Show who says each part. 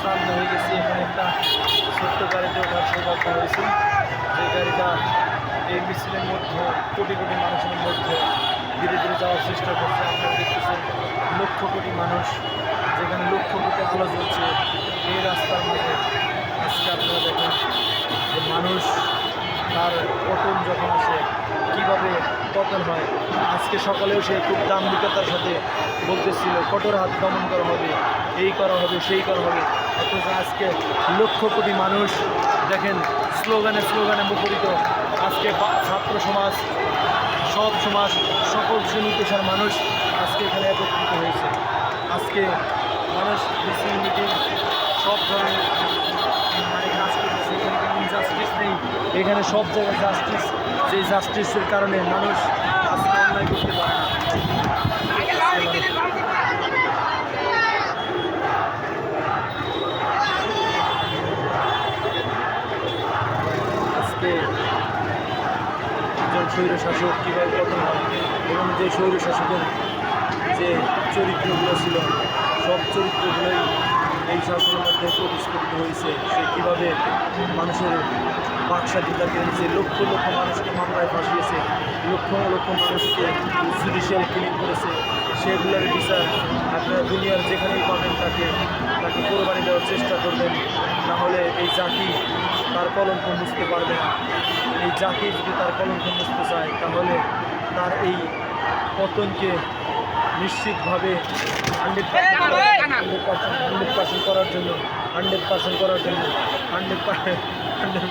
Speaker 1: শ্রান্ত হয়ে গেছি। এখানে একটা ছোট্ট গাড়িতে ওঠার সৌভাগ্য হয়েছে। যে গাড়িটা এই মিছিলের মধ্যে, কোটি কোটি মানুষের মধ্যে ধীরে ধীরে যাওয়ার চেষ্টা করছে। আপনারা দেখতেছেন লক্ষ কোটি মানুষ, যেখানে লক্ষ কোটি আলো জ্বলছে এই রাস্তার মাঝে আজকে আপনারা দেখেন যে মানুষ তার পতন যখন আসে, কীভাবে পতন হয়, আজকে সকালেও সে খুব দাম্ভিকতার সাথে বলতেছিল, কঠোর হাত দমন করা হবে, এই করা হবে, সেই করা হবে। অথচ আজকে লক্ষ কোটি মানুষ, দেখেন, স্লোগানে স্লোগানে মুখরিত। আজকে ছাত্র সমাজ, সব সমাজ, সকল শ্রেণি পেশার মানুষ আজকে এখানে একত্রিত হয়েছে। আজকে মানুষ মিছিল, মিটিং, সব ধরনের মানে নেই। এখানে সব জায়গায় জাস্টিস যে জাস্টিসের কারণে মানুষ আজকে অন্যায় করতে পারে না আজকে একজন স্বৈর শাসক কীভাবে পতন হয় এবং যে স্বৈর শাসকের যে চরিত্রগুলো ছিল, সব চরিত্রগুলোই এই শাসনের মধ্যে প্রতিষ্ঠিত হয়েছে। সে কীভাবে মানুষের বাকস্বাধীনতা কেড়েছে লক্ষ লক্ষ মানুষকে মামলায় ফাঁসিয়েছে, লক্ষ লক্ষ মানুষকে জুডিশিয়াল কিলিং করেছে, সেগুলোর বিচার আপনারা দুনিয়ার যেখানেই পাবেন তাকে তাকে কোরবানি দেওয়ার চেষ্টা করবেন। নাহলে এই জাতি তার কলঙ্ক বুঝতে পারবে না। জাতি যদি তার কলঙ্ক মুছতে চায় তাহলে তার এই পতনকে নিশ্চিতভাবে hundred hundred percent hundred percent করার জন্য হান্ড্রেড পার্সেন্ট করার জন্য হান্ড্রেড হান্ড্রেড